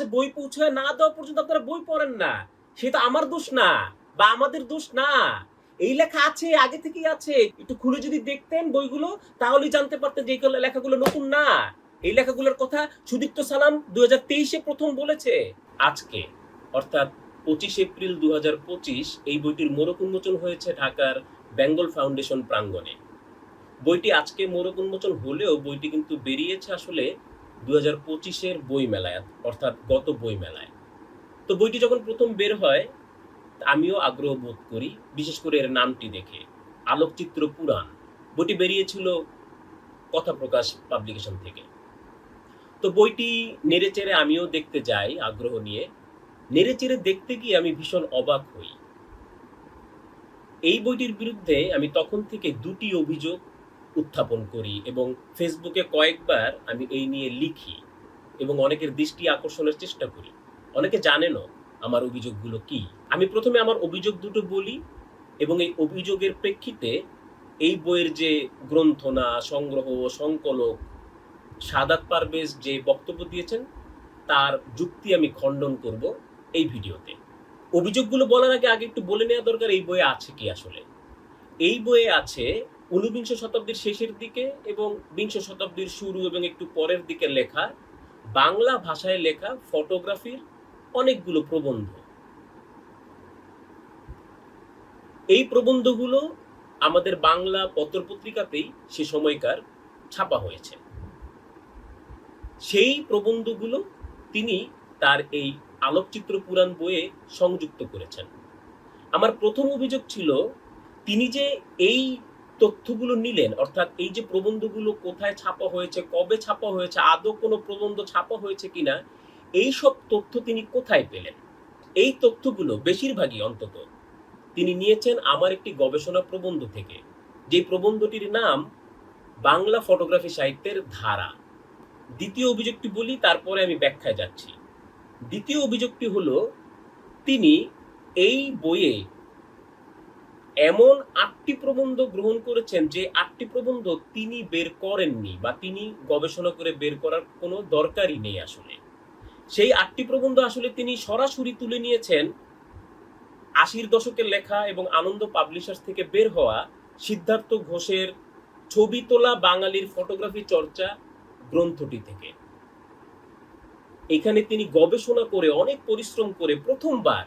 কাছে বই পৌঁছায় না দেওয়া পর্যন্ত আপনারা বই পড়েন না। সেটা আমার দোষ না, বা আমাদের দোষ না। এই লেখা আছে, আগে থেকেই আছে। একটু খুলে যদি দেখতেন বইগুলো, তাহলেই জানতে পারতেন যে লেখাগুলো নতুন না। এই লেখাগুলোর কথা সুদীপ্ত সালাম দু হাজার তেইশে প্রথম বলেছে। আজকে, অর্থাৎ পঁচিশ এপ্রিল দুই হাজার পঁচিশ, এই বইটির মোড়ক উন্মোচন হয়েছে ঢাকার বেঙ্গল ফাউন্ডেশন প্রাঙ্গণে। বইটি আজকে মোড়ক উন্মোচন হলেও বইটি কিন্তু বেরিয়েছে আসলে দু হাজার পঁচিশের বই মেলায় অর্থাৎ গত বই মেলায় তো বইটি যখন প্রথম বের হয়, আমিও আগ্রহ বোধ করি, বিশেষ করে এর নামটি দেখে। আলোকচিত্র পুরাণ। বইটি বেরিয়েছিল কথা প্রকাশ পাবলিকেশন থেকে। তো বইটি নেড়েচেড়ে আমিও দেখতে যাই আগ্রহ নিয়ে। নেড়েচেড়ে দেখতে গিয়ে আমি ভীষণ অবাক হই। এই বইটির বিরুদ্ধে আমি তখন থেকে দুটি অভিযোগ উত্থাপন করি এবং ফেসবুকে কয়েকবার আমি এই নিয়ে লিখি এবং অনেকের দৃষ্টি আকর্ষণের চেষ্টা করি। অনেকে জানেনও আমার অভিযোগগুলো কি। আমি প্রথমে আমার অভিযোগ দুটো বলি এবং এই অভিযোগের প্রেক্ষিতে এই বইয়ের যে গ্রন্থনা, সংগ্রহ, সংকলক সাদাত পারভেজ যে বক্তব্য দিয়েছেন, তার যুক্তি আমি খণ্ডন করব এই ভিডিওতে। অভিযোগগুলো বলার আগে আগে একটু বলে নেওয়া দরকার, এই বইয়ে আছে কি আসলে? এই বইয়ে আছে ঊনবিংশ শতাব্দীর শেষের দিকে এবং বিংশ শতাব্দীর শুরু এবং একটু পরের দিকে লেখা, বাংলা ভাষায় লেখা ফটোগ্রাফির অনেকগুলো প্রবন্ধ। এই প্রবন্ধগুলো আমাদের বাংলা পত্রপত্রিকাতেই সে সময়কার ছাপা হয়েছে। সেই প্রবন্ধগুলো তিনি তার এই আলোকচিত্র পুরাণ বইয়ে সংযুক্ত করেছেন। আমার প্রথম অভিযোগ ছিল, তিনি যে এই তথ্যগুলো নিলেন, অর্থাৎ এই যে প্রবন্ধগুলো কোথায় ছাপা হয়েছে, কবে ছাপা হয়েছে, আদৌ কোনো প্রবন্ধ ছাপা হয়েছে কিনা এই সব তথ্য তিনি কোথায় পেলেন? এই তথ্যগুলো বেশিরভাগই অন্তত তিনি নিয়েছেন আমার একটি গবেষণা প্রবন্ধ থেকে, যে প্রবন্ধটির নাম বাংলা ফটোগ্রাফি সাহিত্যের ধারা। দ্বিতীয় অভিযোগটি বলি, তারপরে আমি ব্যাখ্যায় যাচ্ছি। দ্বিতীয় অভিযোগটি হলো, তিনি এই বইয়ে এমন আটটি প্রবন্ধ গ্রহণ করেছেন যে আটটি প্রবন্ধ তিনি বের করেননি বা তিনি গবেষণা করে বের করার কোনো দরকারই নেই আসলে। সেই আটটি প্রবন্ধ আসলে তিনি সরাসরি তুলে নিয়েছেন আশির দশকের লেখা এবং আনন্দ পাবলিশার্স থেকে বের হওয়া সিদ্ধার্থ ঘোষের ছবি তোলা বাঙালির ফটোগ্রাফি চর্চা গ্রন্থটি থেকে। এখানে তিনি গবেষণা করে অনেক পরিশ্রম করে প্রথমবার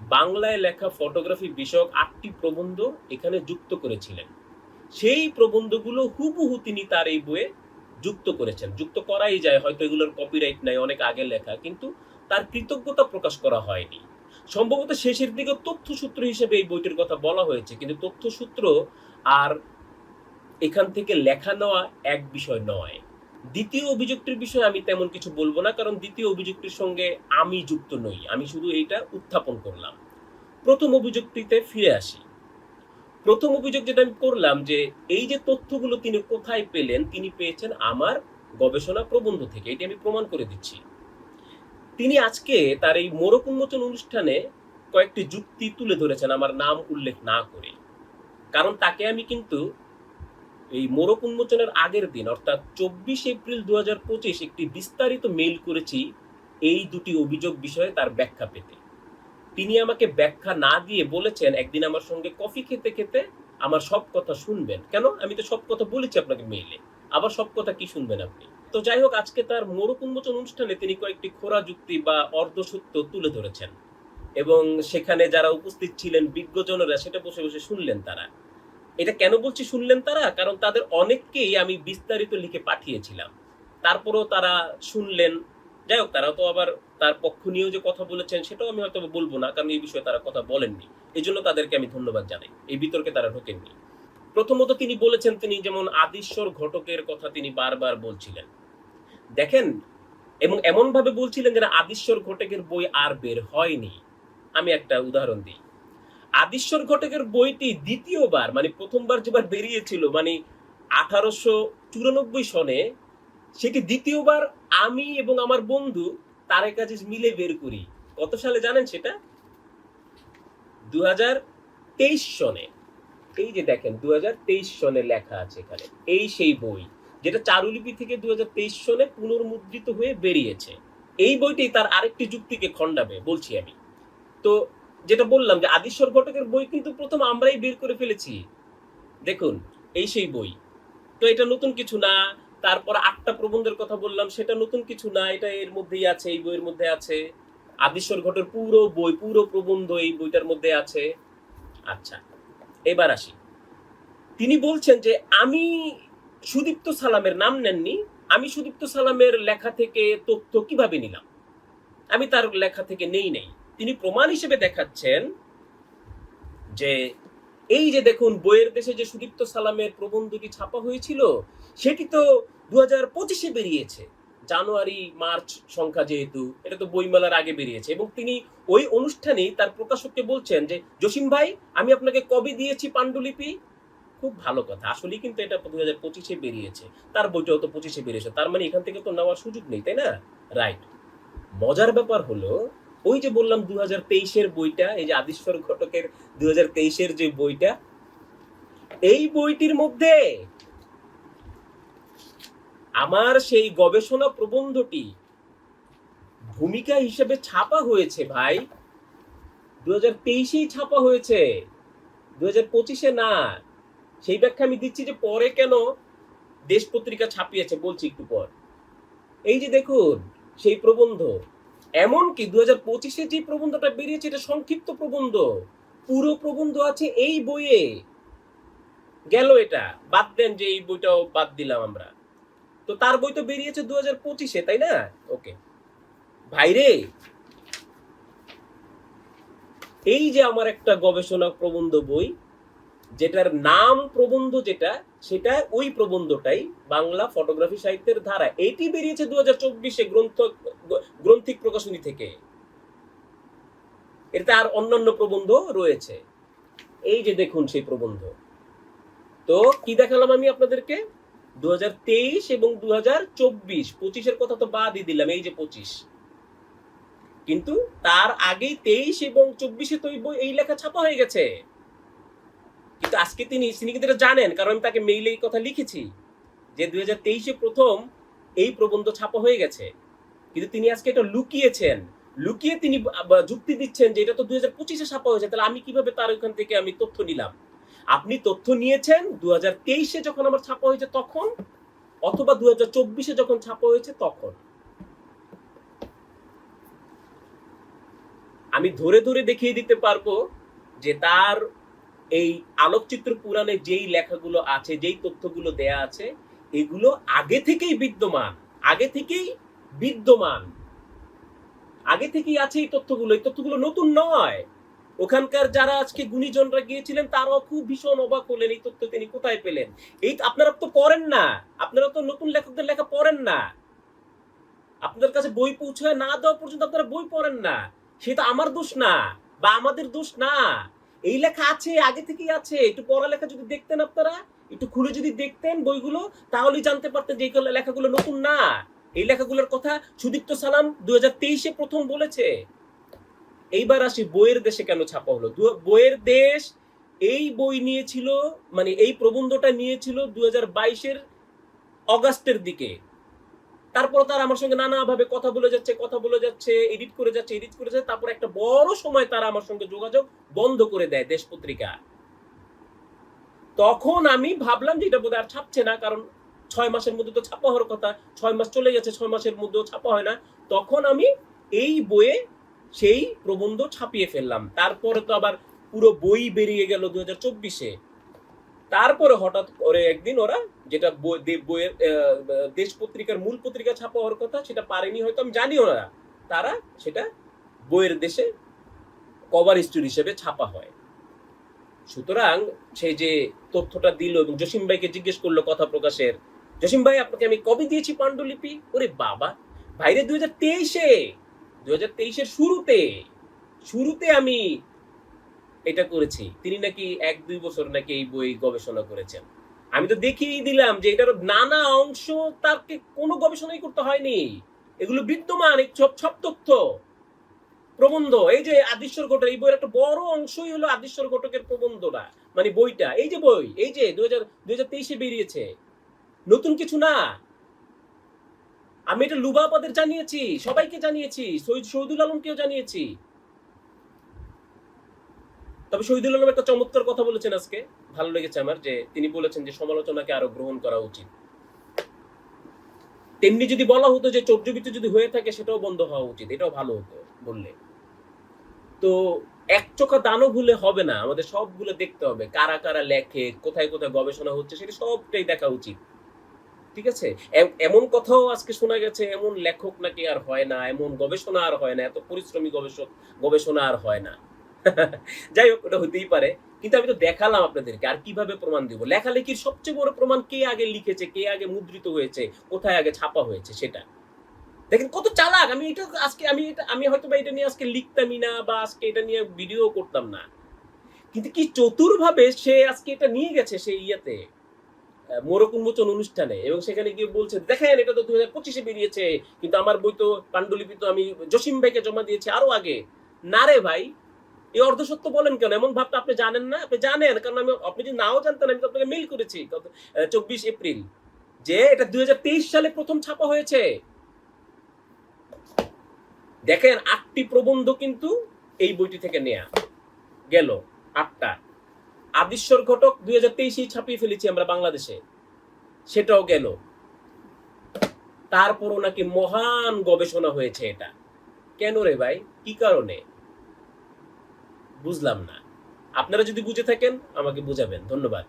বাংলায় লেখা ফটোগ্রাফি বিষয়ক আটটি প্রবন্ধ এখানে যুক্ত করেছিলেন। সেই প্রবন্ধগুলো হুবহু তিনি তার এই বইয়ে যুক্ত করেছেন। যুক্ত করাই যায়, হয়তো এগুলোর কপিরাইট নাই, অনেক আগে লেখা, কিন্তু তার কৃতজ্ঞতা প্রকাশ করা হয়নি। সম্ভবত শেষের দিকে তথ্যসূত্র হিসেবে এই বইটির কথা বলা হয়েছে, কিন্তু তথ্যসূত্র আর এখান থেকে লেখা নেওয়া এক বিষয় নয়। দ্বিতীয় অভিযোগটির বিষয়ে আমি তেমন কিছু বলব না, কারণ দ্বিতীয় অভিযোগটির সঙ্গে আমি যুক্ত নই। আমি শুধু এইটা উত্থাপন করলাম। প্রথম অভিযোগটিতে ফিরে আসি। প্রথম অভিযোগ যেটা আমি করলাম যে, এই যে তথ্যগুলো তিনি কোথায় পেলেন, তিনি পেয়েছেন আমার গবেষণা প্রবন্ধ থেকে। এটি আমি প্রমাণ করে দিচ্ছি। তিনি আজকে তার এই মোড়ক উন্মোচন অনুষ্ঠানে কয়েকটি যুক্তি তুলে ধরেছেন, আমার নাম উল্লেখ না করে। কারণ তাকে আমি কিন্তু এই মোড়ক উন্মোচনের আগের দিন, অর্থাৎ চব্বিশ এপ্রিল দু একটি বিস্তারিত মেইল করেছি এই দুটি অভিযোগ বিষয়ে তার ব্যাখ্যা পেতে। তিনি আমাকে ব্যাখ্যা না দিয়ে বলেছেন, একদিন আমার সঙ্গে কফি খেতে খেতে আমার সব কথা শুনবেন। কেন? আমি তো সব কথা বলেছি আপনাকে মেইলে। আবার সব কথা কি শুনবেন আপনি? তো যাই হোক, আজকে তার মোড়ক উন্মোচন অনুষ্ঠানে তিনি কয়েকটি খোরা যুক্তি বা অর্ধসত্য তুলে ধরেছেন। এবং সেখানে যারা উপস্থিত ছিলেন বিজ্ঞজনেরা, সেটা বসে বসে শুনলেন তারা। এটা কেন বলছি শুনলেন তারা? কারণ তাদের অনেককেই আমি বিস্তারিত লিখে পাঠিয়েছিলাম। তারপরেও তারা শুনলেন। যাই হোক তারা তো আবার তার পক্ষ নিয়েও যে কথা বলেছেন, সেটাও আমি হয়তো বলব না, কারণ এই বিষয়ে তারা কথা বলেননি। এই জন্য তাদেরকে আমি ধন্যবাদ জানাই। এই বিতর্কে তারা ঢোকেননি। প্রথমত তিনি বলেছেন, তিনি যেমন আদিশ্বর ঘটকের কথা তিনি বারবার বলছিলেন। দেখেন, এবং এমন ভাবে বলছিলেন যে আদিশ্বর ঘটকের বই আর বের হয়নি। আমি একটা উদাহরণ দিই। আদিশ্বর ঘটকের বইটি দ্বিতীয়বার মানে প্রথমবার যেবার বেরিয়েছিল মানে আঠারোশো চুরানব্বই সনে, সেটি দ্বিতীয়বার আমি এবং আমার বন্ধু তারেক আজিজ মিলে বের করি। কত সালে জানেন সেটা? দু তেইশ সনে। এই যে দেখেন দু তেইশ সনে লেখা আছে এখানে, এই সেই বই, যেটা চারুলিপি থেকে দু তেইশ সনে পুনর্মুদ্রিত হয়ে বেরিয়েছে। এই বইটি তার আরেকটি যুক্তিকে খণ্ডাবে, বলছি আমি। তো যেটা বললাম যে আদিশ্বর ঘটকের বই কিন্তু প্রথম আমরাই বের করে ফেলেছি। দেখুন, এই সেই বই। তো এটা নতুন কিছু না, তারপর আটটা প্রবন্ধের কথা বললাম, সেটা নতুন কিছু না, এটা এর মধ্যেই আছে, এই বইয়ের মধ্যে আছে। আদিশ্বর ঘটের পুরো বই, পুরো প্রবন্ধ এই বইটার মধ্যে আছে। আচ্ছা এবার আসি। তিনি বলছেন যে, আমি সুদীপ্ত সালামের নাম নেননি, আমি সুদীপ্ত সালামের লেখা থেকে তথ্য কীভাবে নিলাম? আমি তার লেখা থেকে নেই নেই। তিনি প্রমাণ হিসেবে দেখাচ্ছেন যে এই যে দেখুন বইয়ের দেশে যে সুদীপ্ত সালামের প্রবন্ধটি ছাপা হয়েছিল, সেটি তো দু হাজার পঁচিশে বেরিয়েছে। জানুয়ারি, মার্চ সংখ্যা যেহেতু, এটা তো বইমেলার আগে বেরিয়েছে। এবং তিনি ওই অনুষ্ঠানে তার প্রকাশককে বলছেন যে, জসিম ভাই, আমি আপনাকে কবে দিয়েছি পাণ্ডুলিপি? খুব ভালো কথা। আসলে কিন্তু এটা দু হাজার পঁচিশে বেরিয়েছে। তার বইটাও তো পঁচিশে বেরিয়েছে। তার মানে এখান থেকে তো নেওয়ার সুযোগ নেই, তাই না? রাইট মজার ব্যাপার হলো ওই যে বললাম দু হাজার তেইশের বইটা, এই যে আদিশ্বর ঘটকের দু হাজার তেইশের যে বইটা, এই বইটির মধ্যে আমার সেই গবেষণা প্রবন্ধটি ভূমিকা হিসেবে ছাপা হয়েছে ভাই। দু হাজার তেইশেই ছাপা হয়েছে দু হাজার পঁচিশে না। সেই ব্যাখ্যা আমি দিচ্ছি যে পরে কেন দেশ পত্রিকা ছাপিয়েছে, বলছি একটু পর। এই যে দেখুন, সেই প্রবন্ধ এমনকি দু হাজার পঁচিশে যে প্রবন্ধটা বেরিয়েছে এটা সংক্ষিপ্ত প্রবন্ধ, পুরো প্রবন্ধ আছে এই বইয়ে। গেল এটা, বাদ দেন যে এই বইটাও বাদ দিলাম আমরা। তো তার বই তো বেরিয়েছে দু হাজার পঁচিশে, তাই না? ওকে। ভাইরে, এই যে আমার একটা গবেষণা প্রবন্ধ বই, যেটার নাম প্রবন্ধ যেটা, সেটা ওই প্রবন্ধটাই বাংলা ফটোগ্রাফি সাহিত্যের ধারা। এটি বেরিয়েছে দু হাজার চব্বিশে, গ্রন্থ, গ্রন্থিক প্রকাশনী থেকে। এতে আর অন্যান্য প্রবন্ধ রয়েছে। এই যে দেখুন সেই প্রবন্ধ। তো কি দেখালাম আমি আপনাদেরকে? দু এবং দু হাজার চব্বিশ। পঁচিশের কথা তো বাদই দিলাম, এই যে পঁচিশ। কিন্তু তার আগেই তেইশ এবং চব্বিশে তো এই লেখা ছাপা হয়ে গেছে। কিন্তু আজকে তিনি তিনি কিন্তু জানেন, কারণ আমি তাকে মেইলে এই কথা লিখেছি যে দুই হাজার তেইশে প্রথম এই প্রবন্ধ ছাপা হয়ে গেছে। কিন্তু তিনি আজকে এটা লুকিয়েছেন। লুকিয়ে তিনি যুক্তি দিচ্ছেন যে এটা তো দুই হাজার পঁচিশে ছাপা হয়েছে, তাহলে আমি কীভাবে তার ওখান থেকে আমি তথ্য নিলাম? আপনি তথ্য নিয়েছেন দু হাজার তেইশে যখন আমার ছাপা হয়েছে তখন, অথবা দু হাজার চব্বিশে যখন ছাপা হয়েছে তখন। আমি ধরে ধরে দেখিয়ে দিতে পারব যে তার এই আলোকচিত্র পুরাণে যেই লেখাগুলো আছে, যেই তথ্যগুলো দেয়া আছে, এগুলো আগে থেকেই বিদ্যমান। আগে থেকেই বিদ্যমান। আগে থেকেই আছে এই তথ্যগুলো। এই তথ্যগুলো নতুন নয়। ওখানকার যারা আজকে গুণীজনরা গিয়েছিলেন, তারাও খুব ভীষণ অবাক হলেন এই তথ্য তিনি কোথায় পেলেন। এই আপনারা তো পড়েন না। আপনারা তো নতুন লেখকদের লেখা পড়েন না। আপনাদের কাছে বই পৌঁছায় না দেওয়া পর্যন্ত আপনারা বই পড়েন না। সেটা আমার দোষ না, বা আমাদের দোষ না। এই লেখা আছে, আগে থেকেই আছে। একটু পড়ালেখা যদি দেখতেন আপনারা, একটু খুলে যদি দেখতেন বইগুলো, তাহলেই জানতে পারতেন যে লেখাগুলো নতুন না। এই লেখাগুলোর কথা সুদীপ্ত সালাম দু হাজার তেইশে প্রথম বলেছে। এইবার আসি বইয়ের দেশে কেন ছাপা হলো? বইয়ের দেশ এই বই নিয়েছিল মানে এই প্রবন্ধটা নিয়েছিল দু হাজার বাইশের অগাস্টের দিকে। তারপর তার আমার সঙ্গে নানাভাবে কথা বলে যাচ্ছে, কথা বলে যাচ্ছে এডিট করে যাচ্ছে এডিট করে যাচ্ছে। তারপর একটা বড় সময় তারা আমার সঙ্গে যোগাযোগ বন্ধ করে দেয় দেশ পত্রিকা। তখন আমি ভাবলাম যে এটা বোধহয় আর ছাপছে না, কারণ ছয় মাসের মধ্যে তো ছাপা হওয়ার কথা, ছয় মাস চলে গেছে ছয় মাসের মধ্যেও ছাপা হয় না। তখন আমি এই বইয়ে সেই প্রবন্ধ ছাপিয়ে ফেললাম। তারপরে তো আবার পুরো বই বেরিয়ে গেল দু হাজার চব্বিশে। তারপরে হঠাৎ করে একদিন ওরা যেটা বইয়ের দেশ পত্রিকার মূল পত্রিকা ছাপা হওয়ার কথা সেটা পারেনি হয়তো, আমি জানিও না। তারা সেটা বইয়ের দেশে কভার স্টোরি হিসেবে ছাপা হয়। সুতরাং সেই যে তথ্যটা দিল এবং জসিম ভাইকে জিজ্ঞেস করল কথা প্রকাশের জসিম ভাই, আপনাকে আমি কবে দিয়েছি পাণ্ডুলিপি? ওরে বাবা। ভাইরে দুই হাজার তেইশে দুই হাজার তেইশের শুরুতে শুরুতে আমি এটা করেছি। তিনি নাকি এক, দুই বছর নাকি এই বই গবেষণা করেছেন। আমি তো দেখিয়ে দিলাম যে এটার নানা অংশ তাকে কোনো গবেষণাই করতে হয়নি। এগুলো বিদ্যমান সব সব তথ্য। প্রবন্ধ, এই যে আদিশ্বর ঘটক, এই বইয়ের একটা বড় অংশই হলো আদিশ্বর ঘটকের প্রবন্ধটা মানে বইটা। এই যে বই, এই যে দুই হাজার দুই হাজার তেইশে বেরিয়েছে। নতুন কিছু না। আমি এটা লুবাবাদের জানিয়েছি, সবাইকে জানিয়েছি শহীদ শহীদুল আলমকেও জানিয়েছি। তবে শহীদুল আলম একটা চমৎকার কথা বলেছেন আজকে। ভালো লেগেছে আমার যে তিনি বলেছেন যে সমালোচনাকে আরও গ্রহণ করা উচিত। তেমনি যদি বলা হতো যে চর্যবিত্ত যদি হয়ে থাকে, সেটাও বন্ধ হওয়া উচিত। এটাও ভালো হতো বললে। তো এক চোখা দানও ভুলে হবে না। আমাদের সবগুলো দেখতে হবে। কারা কারা লেখে, কোথায় কোথায় গবেষণা হচ্ছে, সেটা সবটাই দেখা উচিত। ঠিক আছে? এমন কথাও আজকে শোনা গেছে, এমন লেখক নাকি আর হয় না, এমন গবেষণা আর হয় না, এত পরিশ্রমী গবেষক, গবেষণা আর হয় না। যাই হোক, ওটা হতেই পারে। কিন্তু আমি তো দেখালাম আপনাদেরকে, আর কীভাবে প্রমাণ দিব? লেখালেখির সবচেয়ে বড় প্রমাণ কে আগে লিখেছে, কে আগে মুদ্রিত হয়েছে, কোথায় আগে ছাপা হয়েছে সেটা। দেখেন, কত চালাক! আমি এটা আজকে, আমি এটা, আমি হয়তো বা এটা নিয়ে আজকে লিখতামই না, বা আজকে এটা নিয়ে ভিডিও করতাম না। কিন্তু কি চতুরভাবে সে আজকে এটা নিয়ে গেছে সেই ইয়েতে? মোরক উন্মোচন অনুষ্ঠানে। এবং সেখানে গিয়ে বলছে, দেখেন, এটা তো দুই হাজার পঁচিশে বেরিয়েছে, কিন্তু আমার বই তো পাণ্ডুলিপি তো আমি জসিম ভাইকে জমা দিয়েছি আরও আগে। না রে ভাই, এই অর্ধসত্য বলেন কেন? এমন ভাবটা আপনি জানেন না? আপনি জানেন? কারণ আমি, আপনি যদি নাও জানতেন, আমি তো আপনাকে মেইল করেছি চব্বিশ এপ্রিল যে এটা দুই হাজার তেইশ সালে প্রথম ছাপা হয়েছে। দেখেন, আটটি প্রবন্ধ কিন্তু এই বইটি থেকে নেয়া গেল, আটটা। আদিশ্বর ঘটক দুই হাজার তেইশেই ছাপিয়ে ফেলেছি আমরা বাংলাদেশে। সেটাও গেল। তারপরও নাকি মহান গবেষণা হয়েছে এটা। কেন রে ভাই? কি কারণে? বুঝলাম না। আপনারা যদি বুঝে থাকেন, আমাকে বুঝাবেন। ধন্যবাদ।